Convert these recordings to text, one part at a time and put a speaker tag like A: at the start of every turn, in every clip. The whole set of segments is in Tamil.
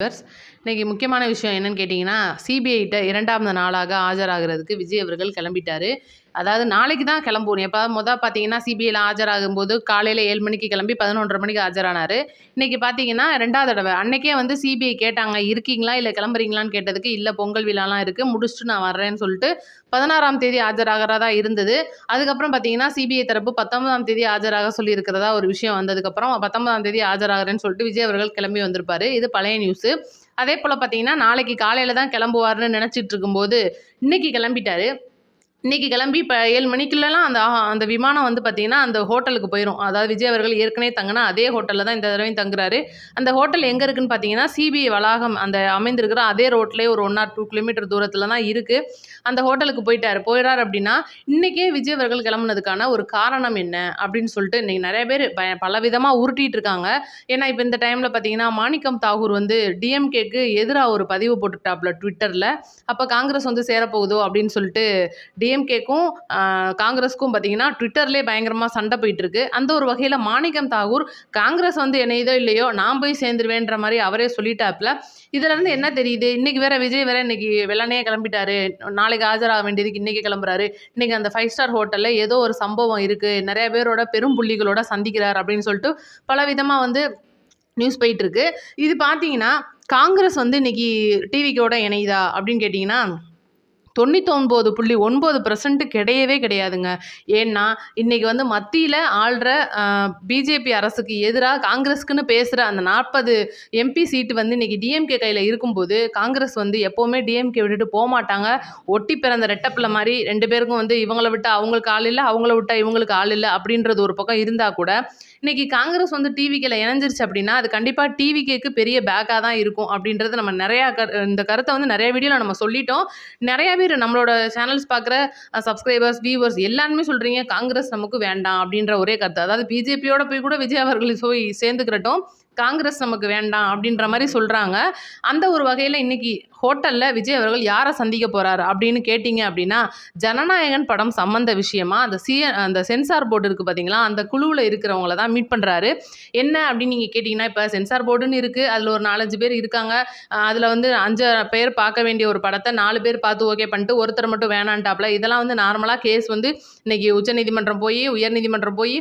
A: வியூவர்ஸ் இன்னைக்கு முக்கியமான விஷயம் என்னன்னு கேட்டிங்கன்னா சிபிஐட்ட இரண்டாவது நாளாக ஆஜராகிறதுக்கு விஜய் அவர்கள் கிளம்பிட்டாரு. அதாவது நாளைக்கு தான் கிளம்புவோம். எப்போ? மொதல் பார்த்தீங்கன்னா சிபிஐயில் ஆஜராகும்போது காலையில் ஏழு மணிக்கு கிளம்பி பதினொன்றரை மணிக்கு ஆஜரானார். இன்றைக்கி பார்த்தீங்கன்னா ரெண்டாவது தடவை. அன்றைக்கே வந்து சிபிஐ கேட்டாங்க இருக்கீங்களா? இல்லை கிளம்புறீங்களான்னு கேட்டதுக்கு இல்லை பொங்கல் விழாலாம் இருக்குது முடிச்சுட்டு நான் வர்றேன்னு சொல்லிட்டு பதினாறாம் தேதி ஆஜராகிறதா இருந்தது. அதுக்கப்புறம் பார்த்தீங்கன்னா சிபிஐ தரப்பு பத்தொன்பதாம் தேதி ஆஜராக சொல்லியிருக்கிறதா ஒரு விஷயம் வந்ததுக்கப்புறம் பத்தொன்பதாம் தேதி ஆஜராகிறேன்னு சொல்லிட்டு விஜய் அவர்கள் கிளம்பி வந்திருப்பார். இது பழைய நியூஸு அதே போல் பார்த்தீங்கன்னா நாளைக்கு காலையில் தான் கிளம்புவார்னு நினச்சிட்டு இருக்கும்போது இன்றைக்கி கிளம்பிட்டாரு. இன்னைக்கு கிளம்பி இப்போ ஏழு மணிக்குள்ளலாம் அந்த அந்த விமானம் வந்து பார்த்தீங்கன்னா அந்த ஹோட்டலுக்கு போயிடும் அதாவது விஜய் அவர்கள் ஏற்கனவே தங்கினா அதே ஹோட்டலில் தான் இந்த தடவையும் தங்குறாரு. அந்த ஹோட்டல் எங்கே இருக்குன்னு பார்த்தீங்கன்னா சிபிஐ வளாகம் அந்த அமைந்திருக்கிற அதே ரோட்லேயே ஒரு ஒன் ஆர் டூ கிலோமீட்டர் தூரத்தில் தான் இருக்குது அந்த ஹோட்டலுக்கு போயிட்டார். போயிடார் அப்படின்னா இன்றைக்கே விஜய் அவர்கள் கிளம்புனதுக்கான ஒரு காரணம் என்ன அப்படின்னு சொல்லிட்டு இன்றைக்கி நிறைய பேர் ப பல விதமாக இருக்காங்க. ஏன்னா இப்போ இந்த டைமில் பார்த்தீங்கன்னா மாணிக்கம் தாகூர் வந்து டிஎம்கேக்கு எதிராக ஒரு பதிவு போட்டுட்டாப்ல ட்விட்டரில் அப்போ காங்கிரஸ் வந்து சேரப்போகுதோ அப்படின்னு சொல்லிட்டு டி டிஎம்கேக்கும் காங்கிரஸுக்கும் பார்த்தீங்கன்னா ட்விட்டர்லேயே பயங்கரமாக சண்டை போயிட்டுருக்கு. அந்த ஒரு வகையில் மாணிக்கம் தாகூர் காங்கிரஸ் வந்து என்னையதோ இல்லையோ நான் போய் சேர்ந்துருவேன்ற மாதிரி அவரே சொல்லிட்டாப்ல இதிலேருந்து என்ன தெரியுது? இன்னைக்கு வேற விஜய் வேற இன்னைக்கு வெள்ளனே கிளம்பிட்டாரு. நாளைக்கு ஆஜராக வேண்டியதுக்கு இன்றைக்கி கிளம்புறாரு. இன்றைக்கி அந்த ஃபைவ் ஸ்டார் ஹோட்டலில் ஏதோ ஒரு சம்பவம் இருக்குது நிறைய பேரோட பெரும் புள்ளிகளோட சந்திக்கிறார் அப்படின்னு சொல்லிட்டு பல விதமாக வந்து நியூஸ் போயிட்டுருக்கு. இது பார்த்தீங்கன்னா காங்கிரஸ் வந்து இன்றைக்கி டிவிக்கோட இணையுதா அப்படின்னு கேட்டிங்கன்னா தொண்ணூத்தொன்பது புள்ளி ஒன்பது பர்சன்ட் கிடையவே கிடையாதுங்க. ஏன்னா இன்றைக்கி வந்து மத்தியில் ஆள்ற பிஜேபி அரசுக்கு எதிராக காங்கிரஸ்க்குன்னு பேசுகிற அந்த நாற்பது எம்பி சீட்டு வந்து இன்றைக்கி டிஎம்கே கையில் இருக்கும்போது காங்கிரஸ் வந்து எப்போவுமே டிஎம்கே விட்டுட்டு போக மாட்டாங்க ஒட்டி பிறந்த ரெட்டப்பில் மாதிரி ரெண்டு பேருக்கும் வந்து இவங்களை விட்டால் அவங்களுக்கு ஆள் இல்லை அவங்கள விட்டால் இவங்களுக்கு ஆள் இல்லை அப்படின்றது ஒரு பக்கம் இருந்தால் கூட இன்றைக்கி காங்கிரஸ் வந்து டிவிக்கில் இணைஞ்சிருச்சு அப்படின்னா அது கண்டிப்பாக டிவிகேக்கு பெரிய பேக்காக தான் இருக்கும் அப்படின்றது நம்ம நிறையா கரு இந்த கருத்தை வந்து நிறைய வீடியோவில் நம்ம சொல்லிட்டோம். நிறையா பேர் நம்மளோட சேனல்ஸ் பார்க்குற சப்ஸ்கிரைபர்ஸ் வியூவர்ஸ் எல்லாருமே சொல்கிறீங்க காங்கிரஸ் நமக்கு வேண்டாம் அப்படின்ற ஒரே கருத்து. அதாவது பிஜேபியோட போய் கூட விஜய் அவர்கள் போய் சேர்ந்துக்கிறட்டும். காங்கிரஸ் நமக்கு வேண்டாம் அப்படின்ற மாதிரி சொல்கிறாங்க அந்த ஒரு வகையில் இன்றைக்கி ஹோட்டலில் விஜய் அவர்கள் யாரை சந்திக்க போகிறாரு அப்படின்னு கேட்டிங்க அப்படின்னா ஜனநாயகன் படம் சம்மந்த விஷயமா அந்த சி அந்த சென்சார் போர்டு இருக்குது பார்த்தீங்களா அந்த குழுவில் இருக்கிறவங்கள தான் மீட் பண்ணுறாரு என்ன அப்படின்னு நீங்கள் கேட்டிங்கன்னா இப்போ சென்சார் போர்டுன்னு இருக்குது அதில் ஒரு நாலஞ்சு பேர் இருக்காங்க. அதில் வந்து அஞ்சு பேர் பார்க்க வேண்டிய ஒரு படத்தை நாலு பேர் பார்த்து ஓகே பண்ணிட்டு ஒருத்தர் மட்டும் வேணான்ட்டாப்ல. இதெல்லாம் வந்து நார்மலாக கேஸ் வந்து இன்றைக்கி உச்சநீதிமன்றம் போய் உயர்நீதிமன்றம் போய்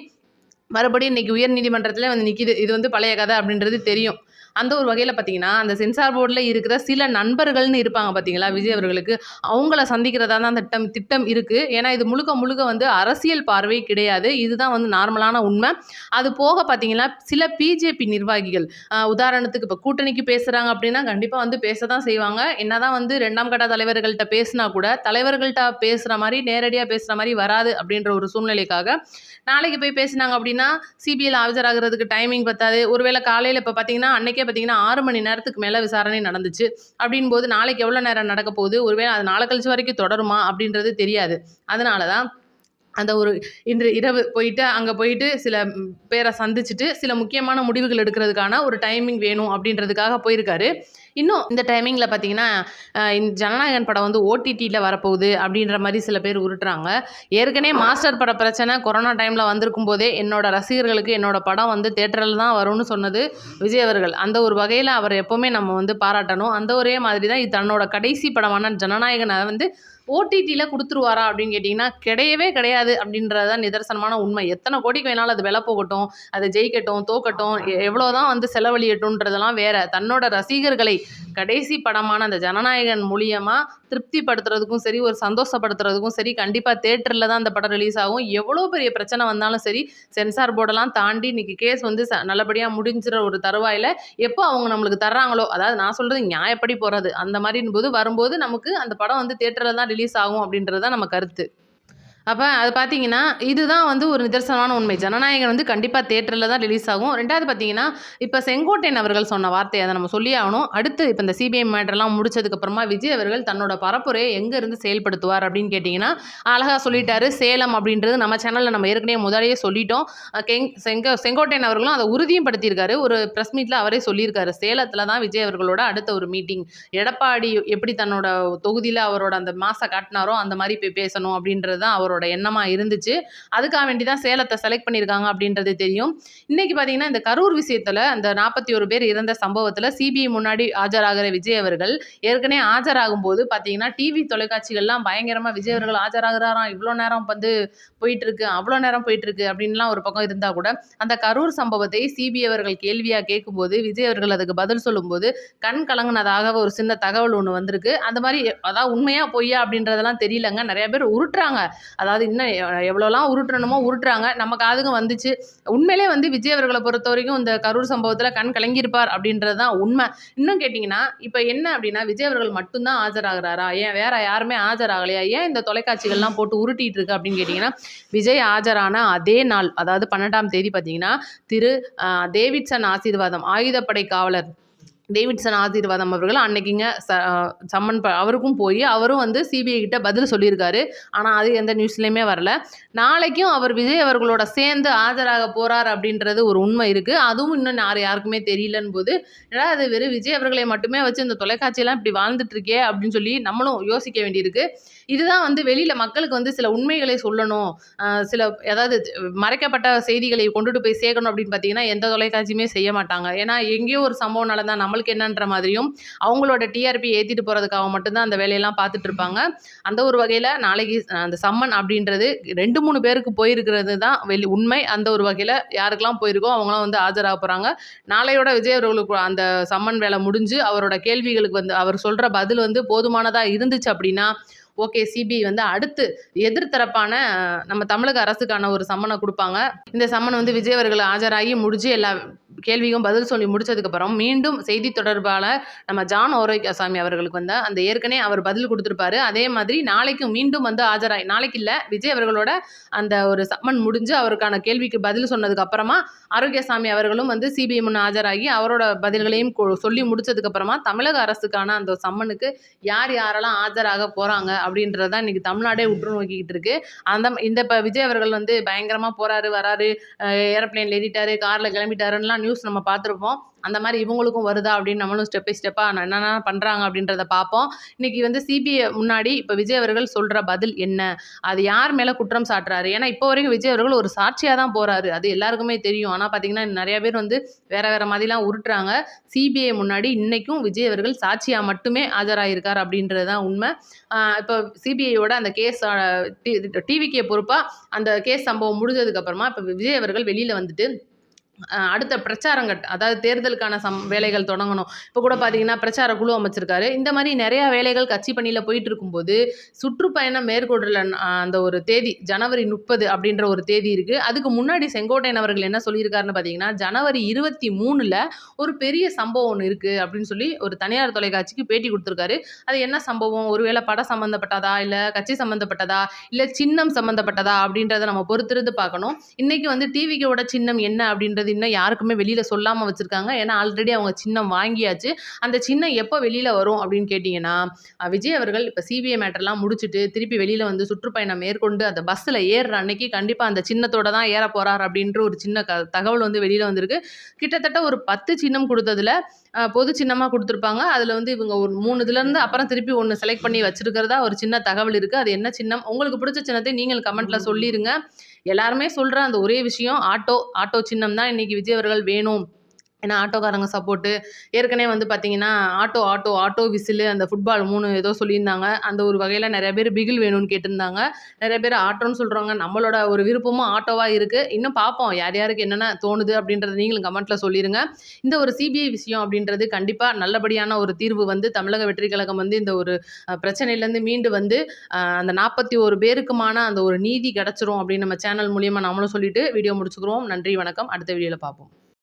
A: மறுபடியும் இன்னைக்கு உயர்நீதிமன்றத்தில் வந்து நிற்கிது இது வந்து பழைய கதை அப்படின்றது தெரியும். அந்த ஒரு வகையில் பார்த்தீங்கன்னா அந்த சென்சார் போர்டில் இருக்கிற சில நண்பர்கள்னு இருப்பாங்க பார்த்தீங்களா விஜய் அவர்களுக்கு. அவங்கள சந்திக்கிறதா தான் திட்டம் திட்டம் இருக்குது ஏன்னா இது முழுக்க முழுக்க வந்து அரசியல் பார்வை கிடையாது. இதுதான் வந்து நார்மலான உண்மை. அது போக பார்த்தீங்கன்னா சில பிஜேபி நிர்வாகிகள் உதாரணத்துக்கு இப்போ கூட்டணிக்கு பேசுகிறாங்க அப்படின்னா கண்டிப்பாக வந்து பேச தான் செய்வாங்க. என்னதான் வந்து ரெண்டாம் கட்ட தலைவர்கள்ட்ட பேசினா கூட தலைவர்கள்ட்ட பேசுகிற மாதிரி நேரடியாக பேசுகிற மாதிரி வராது அப்படின்ற ஒரு சூழ்நிலைக்காக. நாளைக்கு போய் பேசினாங்க அப்படின்னா சிபிஐயில் ஆஜராகிறதுக்கு டைமிங் பத்தாது. ஒருவேளை காலையில் இப்போ பார்த்தீங்கன்னா அன்னைக்கே பார்த்தீங்கன்னா ஆறு மணி நேரத்துக்கு மேலே விசாரணை நடந்துச்சு. அப்படின் போது நாளைக்கு எவ்வளோ நேரம் நடக்க போகுது? ஒருவேளை அது நாளை கழிச்சு வரைக்கும் தொடருமா? அப்படின்றது தெரியாது. அதனால தான் அந்த ஒரு இன்று இரவு போயிட்டு அங்கே போயிட்டு சில பேரை சந்திச்சுட்டு சில முக்கியமான முடிவுகள் எடுக்கிறதுக்கான ஒரு டைமிங் வேணும் அப்படின்றதுக்காக போயிருக்காரு. இன்னும் இந்த டைமிங்கில் பார்த்தீங்கன்னா இந்த ஜனநாயகன் படம் வந்து ஓடிடியில் வரப்போகுது அப்படின்ற மாதிரி சில பேர் உருட்டுறாங்க. ஏற்கனவே மாஸ்டர் பட பிரச்சனை கொரோனா டைமில் வந்திருக்கும் போதே என்னோட ரசிகர்களுக்கு என்னோட படம் வந்து தேட்டரில் தான் வரும்னு சொன்னது விஜய் அவர்கள். அந்த ஒரு வகையில் அவர் எப்போவுமே நம்ம வந்து பாராட்டணும். அந்த ஒரே மாதிரி தான் இது தன்னோட கடைசி படமான ஜனநாயகனை வந்து ஓடிடியில் கொடுத்துருவாரா அப்படின்னு கேட்டிங்கன்னா கிடையவே கிடையாது அப்படின்றது தான் நிதர்சனமான உண்மை. எத்தனை கோடிக்கு வேணாலும் அது விலை போகட்டும் அது ஜெயிக்கட்டும் தோக்கட்டும் எ- எவ்வளோதான் வந்து செலவழியட்டும்ன்றதெல்லாம் வேறு. தன்னோட ரசிகர்களை கடைசி படமான அந்த ஜனநாயகன் மூலியமாக திருப்திப்படுத்துறதுக்கும் சரி ஒரு சந்தோஷப்படுத்துறதுக்கும் சரி கண்டிப்பாக தேட்டரில் தான் அந்த படம் ரிலீஸ் ஆகும். எவ்வளோ பெரிய பிரச்சனை வந்தாலும் சரி சென்சார் போர்டெல்லாம் தாண்டி இன்றைக்கி கேஸ் வந்து ச நல்லபடியாக முடிஞ்சிற ஒரு தருவாயில் எப்போ அவங்க நம்மளுக்கு தர்றாங்களோ அதாவது நான் சொல்கிறது நியாயப்படி போகிறது அந்த மாதிரின் போது வரும்போது நமக்கு அந்த படம் வந்து தேட்டரில் தான் ரிலீஸ் ஆகும் அப்படின்றது தான் நம்ம கருத்து. அப்போ அது பார்த்தீங்கன்னா இதுதான் வந்து ஒரு நிதர்சனமான உண்மை. ஜனநாயகன் வந்து கண்டிப்பாக தேட்டரில் தான் ரிலீஸ் ஆகும். ரெண்டாவது பார்த்தீங்கன்னா இப்போ செங்கோட்டையன் அவர்கள் சொன்ன வார்த்தை அதை நம்ம சொல்லி ஆகணும். அடுத்து இப்போ இந்த சிபிஐ மேட்டர்லாம் முடிச்சதுக்கப்புறமா விஜய் அவர்கள் தன்னோட பரப்புரையை எங்கேருந்து செயல்படுத்துவார் அப்படின்னு கேட்டிங்கன்னா அழகாக சொல்லிட்டாரு. சேலம் அப்படின்றது நம்ம சேனலில் நம்ம ஏற்கனவே முதலையே சொல்லிட்டோம். கெங் செங்க செங்கோட்டையன் அவர்களும் அதை உறுதியும் படுத்தியிருக்காரு ஒரு ப்ரெஸ் மீட்டில் அவரே சொல்லியிருக்காரு. சேலத்தில் தான் விஜய் அவர்களோட அடுத்த ஒரு மீட்டிங் எடப்பாடி எப்படி தன்னோட தொகுதியில் அவரோட அந்த மாசை காட்டினாரோ அந்த மாதிரி போய் பேசணும் அப்படின்றது தான் அவரோட அவரோட எண்ணமா இருந்துச்சு. அதுக்காக வேண்டி தான் சேலத்தை செலக்ட் பண்ணியிருக்காங்க அப்படின்றது தெரியும். இன்னைக்கு பார்த்தீங்கன்னா, இந்த கரூர் விஷயத்தில் அந்த 41 பேர் இறந்த சம்பவத்தில் சிபிஐ முன்னாடி ஆஜராகிற விஜய் அவர்கள், ஏற்கனவே ஆஜராகும் போது பார்த்தீங்கன்னா, டிவி தொலைக்காட்சிகள்லாம் பயங்கரமாக விஜய் அவர்கள் ஆஜராகிறாராம் இவ்வளோ நேரம் வந்து போயிட்டுருக்கு, அவ்வளோ நேரம் போயிட்டுருக்கு அப்படின்லாம் ஒரு பக்கம் இருந்தால் கூட, அந்த கரூர் சம்பவத்தை சிபிஐ அவர்கள் கேள்வியாக கேட்கும்போது, விஜய் அவர்கள் அதுக்கு பதில் சொல்லும்போது, கண் கலங்கினதாக ஒரு சின்ன தகவல் ஒன்று வந்திருக்கு. அந்த மாதிரி அதாவது உண்மையாக பொய்யா அப்படின்றதெல்லாம் தெரியலங்க. நிறைய பேர் உருட்டுறாங்க. அதாவது இன்னும் எவ்வளோலாம் உருட்டுறணுமோ உருட்டுறாங்க. நம்ம காதுக்கும் வந்துச்சு. உண்மையிலே வந்து விஜய் அவர்களை பொறுத்த வரைக்கும் இந்த கரூர் சம்பவத்தில் கண் கலங்கியிருப்பார் அப்படின்றது தான் உண்மை இன்னும் கேட்டிங்கன்னா இப்போ என்ன அப்படின்னா, விஜய் அவர்கள் மட்டும்தான் ஆஜராகிறாரா ஏன் வேற யாருமே ஆஜராகலையா? ஏன் இந்த தொலைக்காட்சிகள்லாம் போட்டு உருட்டிட்டு இருக்கு அப்படின்னு கேட்டிங்கன்னா விஜய் ஆஜரான அதே நாள், அதாவது 12ஆம் தேதி பார்த்தீங்கன்னா, திரு டேவிட்சன் ஆசீர்வாதம் ஆயுதப்படை காவலர் டேவிட்சன் ஆசீர்வாதம் அவர்கள் அன்னைக்குங்க ச சம்மன் ப அவருக்கும் போய் அவரும் வந்து சிபிஐ கிட்ட பதில் சொல்லியிருக்காரு. ஆனால் அது எந்த நியூஸ்லேயுமே வரல. நாளைக்கும் அவர் விஜய் அவர்களோட சேர்ந்து ஆஜராக போகிறார் அப்படின்றது ஒரு உண்மை இருக்குது அதுவும் இன்னும் யார் யாருக்குமே தெரியலன்னும்போது, ஏன்னா அது வெறும் விஜய் அவர்களை மட்டுமே வச்சு இந்த தொலைக்காட்சியெல்லாம் இப்படி வாழ்ந்துட்டுருக்கே அப்படின்னு சொல்லி நம்மளும் யோசிக்க வேண்டியிருக்கு. இதுதான் வந்து வெளியில் மக்களுக்கு வந்து சில உண்மைகளை சொல்லணும். சில ஏதாவது மறைக்கப்பட்ட செய்திகளை கொண்டுட்டு போய் சேர்க்கணும் அப்படின்னு பார்த்தீங்கன்னா, எந்த தொலைக்காட்சியுமே செய்ய மாட்டாங்க. ஏன்னா, எங்கேயோ ஒரு சம்பவம் நம்ம நம்மளுக்கு என்னன்ற மாதிரியும், அவங்களோட டிஆர்பி ஏத்திட்டு போறதுக்காக மட்டும்தான் அந்த வேலையெல்லாம் பார்த்துட்டு இருப்பாங்க. அந்த ஒரு வகையில் நாளைக்கு அந்த சம்மன் அப்படின்றது 2, 3 பேருக்கு போயிருக்கிறது தான் வெளி உண்மை. அந்த ஒரு வகையில் யாருக்கெல்லாம் போயிருக்கோ அவங்கலாம் வந்து ஆஜராக போறாங்க. நாளையோட விஜய் அவர்களுக்கு அந்த சம்மன் வேலை முடிஞ்சு, அவரோட கேள்விகளுக்கு வந்து அவர் சொல்கிற பதில் வந்து போதுமானதாக இருந்துச்சு அப்படின்னா, ஓகே சிபிஐ வந்து அடுத்து எதிர்த்தரப்பான நம்ம தமிழக அரசுக்கான ஒரு சம்மனை கொடுப்பாங்க இந்த சம்மன் வந்து விஜய் அவர்கள் ஆஜராகி முடிஞ்சு எல்லா கேள்விக்கும் பதில் சொல்லி முடிச்சதுக்கப்புறம், மீண்டும் செய்தி தொடர்பாளர் நம்ம ஜான் ஓரோக்கியாசாமி அவர்களுக்கு வந்து அந்த ஏற்கனவே அவர் பதில் கொடுத்துருப்பாரு அதே மாதிரி நாளைக்கும் மீண்டும் வந்து ஆஜராகி நாளைக்கு இல்லை விஜய் அவர்களோட அந்த ஒரு சம்மன் முடிஞ்சு அவருக்கான கேள்விக்கு பதில் சொன்னதுக்கு அப்புறமா, ஆரோக்கியசாமி அவர்களும் வந்து சிபிஐ முன் ஆஜராகி அவரோட பதில்களையும் கொ சொல்லி முடிச்சதுக்கு அப்புறமா, தமிழக அரசுக்கான அந்த சம்மனுக்கு யார் யாரெல்லாம் ஆஜராக போறாங்க அப்படின்றத இன்றைக்கி இன்னைக்கு தமிழ்நாடே உற்று நோக்கிக்கிட்டு இருக்கு. அந்த இந்த இப்போ விஜய் அவர்கள் வந்து பயங்கரமா போறாரு, வராரு, ஏரோப்ளேனில் ஏறிட்டாரு, கார்ல கிளம்பிட்டாருன்னுலாம் நியூஸ் நம்ம பார்த்துருப்போம். அந்த மாதிரி இவங்களுக்கும் வருதா அப்படின்னு நம்மளும் ஸ்டெப் பை ஸ்டெப்பாக என்னென்ன பண்ணுறாங்க அப்படின்றத பார்ப்போம். இன்னைக்கு வந்து சிபிஐ முன்னாடி இப்போ விஜய் அவர்கள் சொல்கிற பதில் என்ன? அது யார் மேலே குற்றம் சாட்டுறாரு? ஏன்னா, இப்போ வரைக்கும் விஜய் அவர்கள் ஒரு சாட்சியாக தான் போகிறாரு அது எல்லாருக்குமே தெரியும். ஆனால் பார்த்திங்கன்னா நிறைய பேர் வந்து வேறு வேறு மாதிரிலாம் உருட்டுறாங்க. சிபிஐ முன்னாடி இன்றைக்கும் விஜய் அவர்கள் சாட்சியாக மட்டுமே ஆஜராகிருக்கார் அப்படின்றது தான் உண்மை இப்போ சிபிஐயோட அந்த கேஸ் டிவிக்கே பொறுப்பாக அந்த கேஸ் சம்பவம் முடிஞ்சதுக்கப்புறமா இப்போ விஜய் அவர்கள் வெளியில் வந்துட்டு, அடுத்த பிரச்சாரங்கள் அதாவது தேர்தலுக்கான சம் வேலைகள் தொடங்கணும். இப்போ கூட பார்த்தீங்கன்னா, பிரச்சார குழு அமைச்சிருக்காரு. இந்த மாதிரி நிறையா வேலைகள் கட்சி பணியில் போயிட்டு இருக்கும்போது, சுற்றுப்பயணம் மேற்கொள்ற அந்த ஒரு தேதி ஜனவரி 30 அப்படின்ற ஒரு தேதி இருக்குது அதுக்கு முன்னாடி செங்கோட்டையன் அவர்கள் என்ன சொல்லியிருக்காருன்னு பார்த்தீங்கன்னா, ஜனவரி 23ல ஒரு பெரிய சம்பவம் ஒன்று இருக்குது அப்படின்னு சொல்லி ஒரு தனியார் தொலைக்காட்சிக்கு பேட்டி கொடுத்துருக்காரு அது என்ன சம்பவம்? ஒருவேளை படம் சம்மந்தப்பட்டதா? இல்லை கட்சி சம்மந்தப்பட்டதா? இல்லை சின்னம் சம்மந்தப்பட்டதா? அப்படின்றத நம்ம பொறுத்திருந்து பார்க்கணும். இன்றைக்கி வந்து டிவிக்கோட சின்னம் என்ன அப்படின்றது இன்னும் யாருக்குமே வெளியில் சொல்லாமல் வச்சுருக்காங்க ஏன்னா, ஆல்ரெடி அவங்க சின்னம் வாங்கியாச்சு. அந்த சின்னம் எப்போ வெளியில் வரும் அப்படின்னு கேட்டிங்கன்னா விஜய் அவர்கள் இப்போ சிபிஐ மேட்டர்லாம் முடிச்சுட்டு, திருப்பி வெளியில் வந்து சுற்றுப்பயணம் மேற்கொண்டு அந்த பஸ்ஸில் ஏறுற அன்னைக்கு கண்டிப்பாக அந்த சின்னத்தோட தான் ஏறப் போகிறார் அப்படின்ற ஒரு சின்ன க தகவல் வந்து வெளியில் வந்திருக்கு. கிட்டத்தட்ட ஒரு 10 சின்னம் கொடுத்ததில் பொது சின்னமாக கொடுத்துருப்பாங்க அதில் வந்து இவங்க ஒரு மூணு இதுலேருந்து அப்புறம் திருப்பி ஒன்று செலக்ட் பண்ணி வச்சுருக்கிறதா ஒரு சின்ன தகவல் இருக்குது அது என்ன சின்னம்? உங்களுக்கு பிடிச்ச சின்னத்தை நீங்கள் கமெண்ட்டில் சொல்லிடுங்க எல்லாருமே சொல்கிற அந்த ஒரே விஷயம் ஆட்டோ. ஆட்டோ சின்னம் தான் இன்றைக்கி விஜய் அவர்கள் வேணும். ஏன்னா, ஆட்டோக்காரங்க சப்போர்ட்டு. ஏற்கனவே வந்து பார்த்தீங்கன்னா, ஆட்டோ ஆட்டோ ஆட்டோ விசிலு அந்த ஃபுட்பால் மூணு ஏதோ சொல்லியிருந்தாங்க. அந்த ஒரு வகையில் நிறைய பேர் பிகில் வேணும்னு கேட்டிருந்தாங்க. நிறைய பேர் ஆட்டோன்னு சொல்கிறாங்க நம்மளோட ஒரு விருப்பமும் ஆட்டோவாக இருக்குது இன்னும் பார்ப்போம். யார் யாருக்கு என்னென்ன தோணுது அப்படின்றத நீங்களும் கமெண்ட்டில் சொல்லிருங்க. இந்த ஒரு சிபிஐ விஷயம் அப்படின்றது கண்டிப்பாக நல்லபடியான ஒரு தீர்வு வந்து தமிழக வெற்றி கழகம் வந்து இந்த ஒரு பிரச்சனையிலேருந்து மீண்டு வந்து, அந்த நாற்பத்தி ஒரு பேருக்குமான அந்த ஒரு நீதி கிடைச்சிரும் அப்படின்னு நம்ம சேனல் மூலியமாக நம்மளும் சொல்லிட்டு வீடியோ முடிச்சுக்கிறோம். நன்றி, வணக்கம். அடுத்த வீடியோவில் பார்ப்போம்.